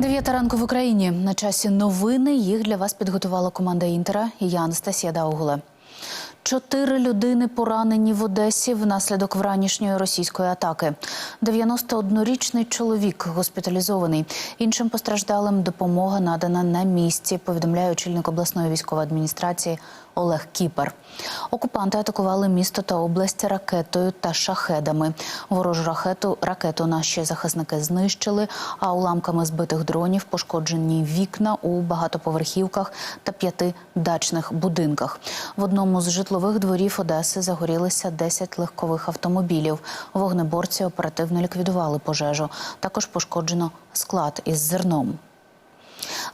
Дев'ята ранку в Україні. На часі новини. Їх для вас підготувала команда Інтера і я Анастасія Даугуле. Чотири людини поранені в Одесі внаслідок вранішньої російської атаки. 91-річний чоловік госпіталізований. Іншим постраждалим допомога надана на місці. Повідомляє очільник обласної військової адміністрації Олег Кіпер. Окупанти атакували місто та область ракетою та шахедами. Ворожу ракету ракету наші захисники знищили. А уламками збитих дронів пошкоджені вікна у багатоповерхівках та п'яти дачних будинках. В одному з житлових дворів Одеси загорілися 10 легкових автомобілів. Вогнеборці оперативно ліквідували пожежу. Також пошкоджено склад із зерном.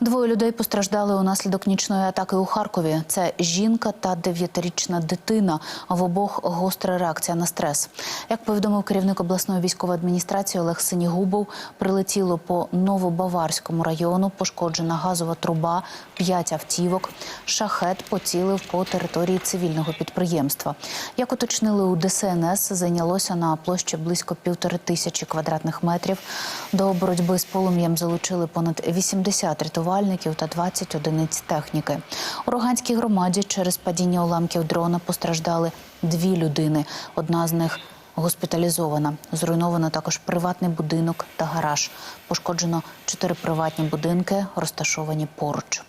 Двоє людей постраждали унаслідок нічної атаки у Харкові. Це жінка та дев'ятирічна дитина. В обох гостра реакція на стрес. Як повідомив керівник обласної військової адміністрації Олег Синігубов, прилетіло по Новобаварському району, пошкоджена газова труба, п'ять автівок. Шахет поцілив по території цивільного підприємства. Як уточнили у ДСНС, зайнялося на площі близько півтори тисячі квадратних метрів. До боротьби з полум'ям залучили понад 80 рятувальників та 20 одиниць техніки. У Роганській громаді через падіння уламків дрона постраждали дві людини. Одна з них госпіталізована. Зруйновано також приватний будинок та гараж. Пошкоджено чотири приватні будинки, розташовані поруч.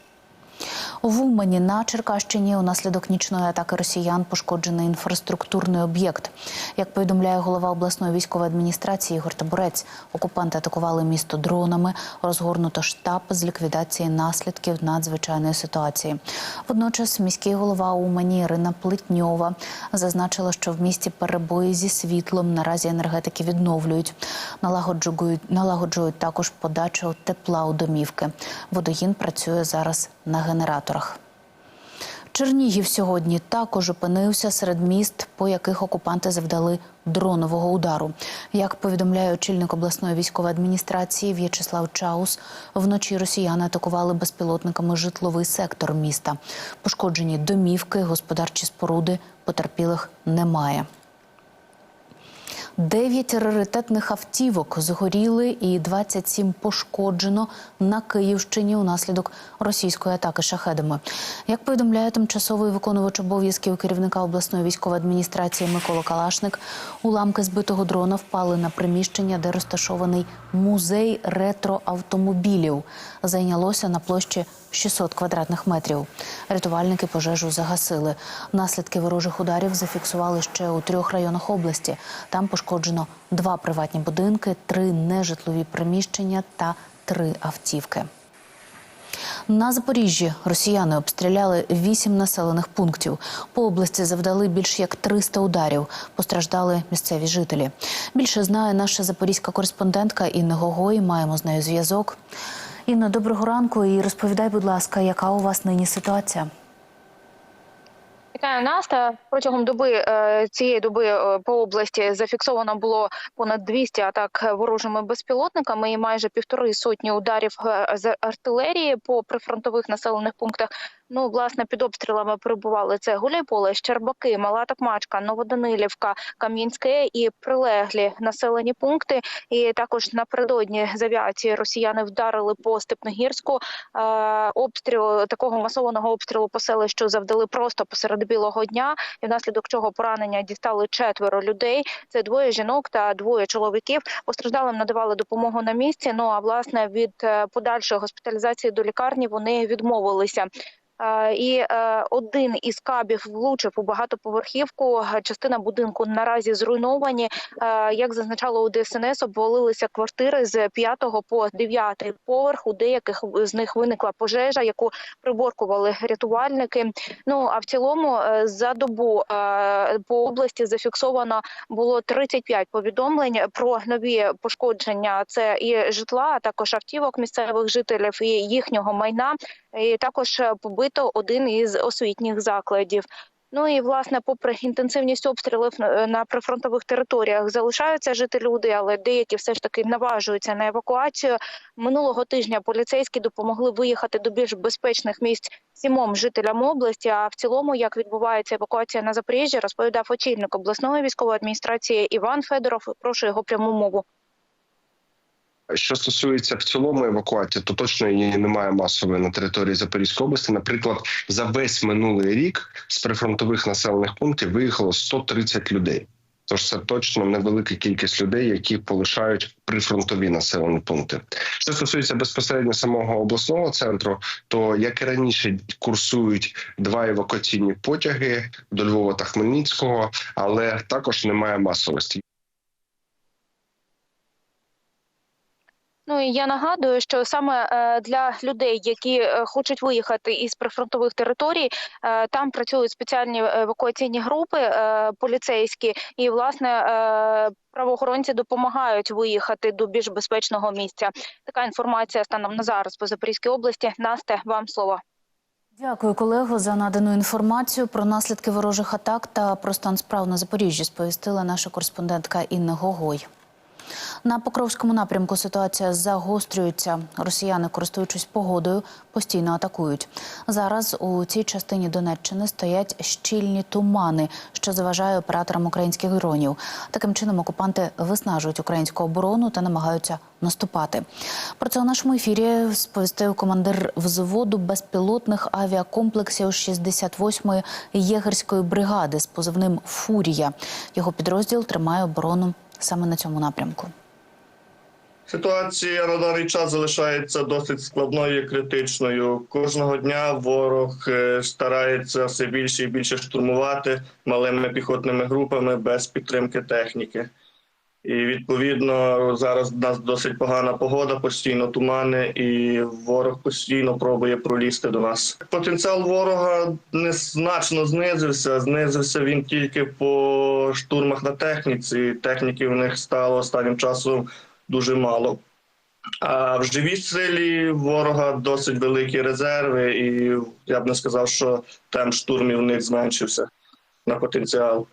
В Умані на Черкащині унаслідок нічної атаки росіян пошкоджений інфраструктурний об'єкт. Як повідомляє голова обласної військової адміністрації Ігор Табурець, окупанти атакували місто дронами, розгорнуто штаб з ліквідації наслідків надзвичайної ситуації. Водночас міський голова Умані Ірина Плетньова зазначила, що в місті перебої зі світлом наразі енергетики відновлюють. Налагоджують, налагоджують також подачу тепла у домівки. Водогін працює зараз на генераторах. Чернігів сьогодні також опинився серед міст, по яких окупанти завдали дронового удару. Як повідомляє очільник обласної військової адміністрації В'ячеслав Чаус, вночі росіяни атакували безпілотниками житловий сектор міста. Пошкоджені домівки, господарчі споруди, потерпілих немає. Дев'ять раритетних автівок згоріли і 27 пошкоджено на Київщині унаслідок російської атаки шахедами. Як повідомляє тимчасовий виконувач обов'язків керівника обласної військової адміністрації Микола Калашник, уламки збитого дрона впали на приміщення, де розташований музей ретроавтомобілів. Зайнялося на площі 600 квадратних метрів. Рятувальники пожежу загасили. Наслідки ворожих ударів зафіксували ще у трьох районах області. Там пошкоджено два приватні будинки, три нежитлові приміщення та три автівки. На Запоріжжі росіяни обстріляли вісім населених пунктів. По області завдали більш як 300 ударів. Постраждали місцеві жителі. Більше знає наша запорізька кореспондентка Інна Гогой. Маємо з нею зв'язок. Інно, доброго ранку і розповідай, будь ласка, яка у вас нині ситуація? Вітаю Наста. Протягом доби е, цієї доби е, по області зафіксовано було понад 200 атак ворожими безпілотниками і майже півтори сотні ударів е, з артилерії по прифронтових населених пунктах. Ну, власне, під обстрілами перебували це Гуляйполе, Щербаки, Мала Токмачка, Новоданилівка, Кам'янське і прилеглі населені пункти. І також напередодні з авіації росіяни вдарили по Степногірську. Е, обстріл такого масованого обстрілу по селищу завдали просто посеред білого дня, і внаслідок чого поранення дістали четверо людей. Це двоє жінок та двоє чоловіків. Постраждалим надавали допомогу на місці. Ну а власне від е, подальшої госпіталізації до лікарні вони відмовилися. Е, І е, один із кабів влучив у багатоповерхівку. Частина будинку наразі зруйновані. Е, Як зазначало у ДСНС, обвалилися квартири з 5 по 9 поверх. У деяких з них виникла пожежа, яку приборкували рятувальники. Ну а в цілому за добу по області зафіксовано було 35 повідомлень про нові пошкодження. Це і житла, а також автівок місцевих жителів і їхнього майна. І також е, побито один із освітніх закладів. Ну і власне, попри інтенсивність обстрілів на- на прифронтових територіях, залишаються жити люди, але деякі все ж таки наважуються на евакуацію. Минулого тижня поліцейські допомогли виїхати до більш безпечних місць сімом жителям області. А в цілому, як відбувається евакуація на Запоріжжі, розповідав очільник обласної військової адміністрації Іван Федоров. Прошу його пряму мову. Що стосується в цілому евакуації, то точно її немає масової на території Запорізької області. Наприклад, за весь минулий рік з прифронтових населених пунктів виїхало 130 людей. Тож це точно невелика кількість людей, які полишають прифронтові населені пункти. Що стосується безпосередньо самого обласного центру, то як і раніше курсують два евакуаційні потяги до Львова та Хмельницького, але також немає масовості. Ну і я нагадую, що саме е, для людей, які е, хочуть виїхати із прифронтових територій, е, там працюють спеціальні евакуаційні групи поліцейські, і власне правоохоронці допомагають виїхати до більш безпечного місця. Така інформація станом на зараз по Запорізькій області. Насте, вам слово. Дякую, колего, за надану інформацію про наслідки ворожих атак та про стан справ на Запоріжжі. Сповістила наша кореспондентка Інна Гогой. На Покровському напрямку ситуація загострюється. Росіяни, користуючись погодою, постійно атакують. Зараз у цій частині Донеччини стоять щільні тумани, що заважає операторам українських дронів. Таким чином окупанти виснажують українську оборону та намагаються наступати. Про це у нашому ефірі сповістив командир взводу безпілотних авіакомплексів 68-ї єгерської бригади з позивним Фурія. Його підрозділ тримає оборону саме на цьому напрямку. Ситуація на даний час залишається досить складною і критичною. Кожного дня ворог е, старається все більше і більше штурмувати малими піхотними групами без підтримки техніки. І відповідно зараз у нас досить погана погода, постійно тумани, і ворог постійно пробує пролізти до нас. Потенціал ворога незначно знизився. Знизився він тільки по штурмах на техніці. Техніки в них стало останнім часом дуже мало. А в живій силі ворога досить великі резерви, і я б не сказав, що темп штурмів в них зменшився на потенціал.